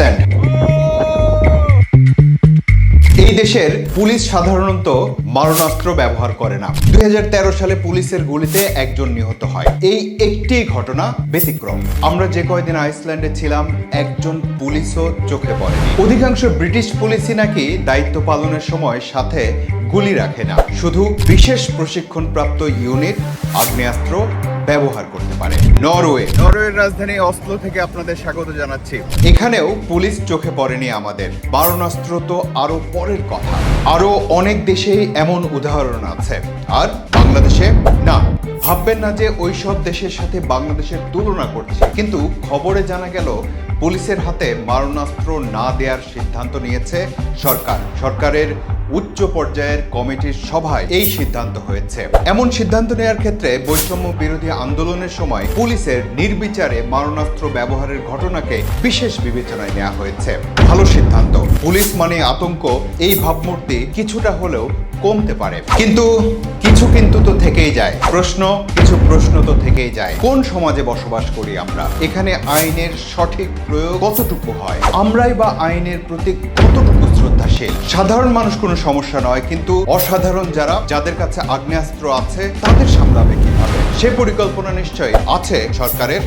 Iceland এই দেশের police সাধারণত মারণাস্ত্র ব্যবহার করে না। দুই সালে পুলিশের গুলিতে একজন নিহত হয়। এই একটি ঘটনা ব্যতিক্রম। আমরা যে কয়দিন আইসল্যান্ডে ছিলাম, একজন পুলিশও চোখে পড়েনি। অধিকাংশ ব্রিটিশ পুলিশই নাকি দায়িত্ব পালনের সময় সাথে গুলি রাখে না। শুধু বিশেষ প্রশিক্ষণপ্রাপ্ত ইউনিট, আগ্নেয়াস্ত্র ব্যবহার করতে পারে। নরওয়ে। নরওয়ের রাজধানী অসলো থেকে আপনাদের স্বাগত জানাচ্ছি। এখানেও পুলিশ চোখে পড়েনি আমাদের। বারণাস্ত্র তো আরও পরের কথা। আরও অনেক দেশেই এমন উদাহরণ আছে। আর বাংলাদেশে না। ভাববেন না যে ওই সব দেশের সাথে বাংলাদেশের তুলনা করছে। কিন্তু খবরে জানা গেল পুলিশের হাতে মারণাস্ত্র না দেওয়ার সিদ্ধান্ত নিয়েছে সরকার। সরকারের উচ্চ পর্যায়ের কমিটির সভায় এই সিদ্ধান্ত হয়েছে। এমন সিদ্ধান্ত নেওয়ার ক্ষেত্রে বৈষম্য বিরোধী আন্দোলনের সময় পুলিশের নির্বিচারে মারণাস্ত্র ব্যবহারের ঘটনাকে বিশেষ বিবেচনায় নেওয়া হয়েছে। ভালো সিদ্ধান্ত। পুলিশ মানে আতঙ্ক। এই ভাবমূর্তি কিছুটা হলেও কমতে পারে। কিন্তু কিছু কিন্তু তো থেকেই যায়। প্রশ্ন, কিছু প্রশ্ন তো থেকেই যায়। কোন সমাজে বসবাস করি আমরা? এখানে আইনের সঠিক প্রয়োগ কতটুকু হয়? আমরাই বা আইনের প্রতি কতটুকু শ্রদ্ধাশীল? সাধারণ মানুষ কোনো সমস্যা নয়, কিন্তু অসাধারণ যারা, যাদের কাছে আগ্নেয়াস্ত্র আছে, তাদের সামলাবে কীভাবে? সে পরিকল্পনা নিশ্চয়ই আছে সরকারের।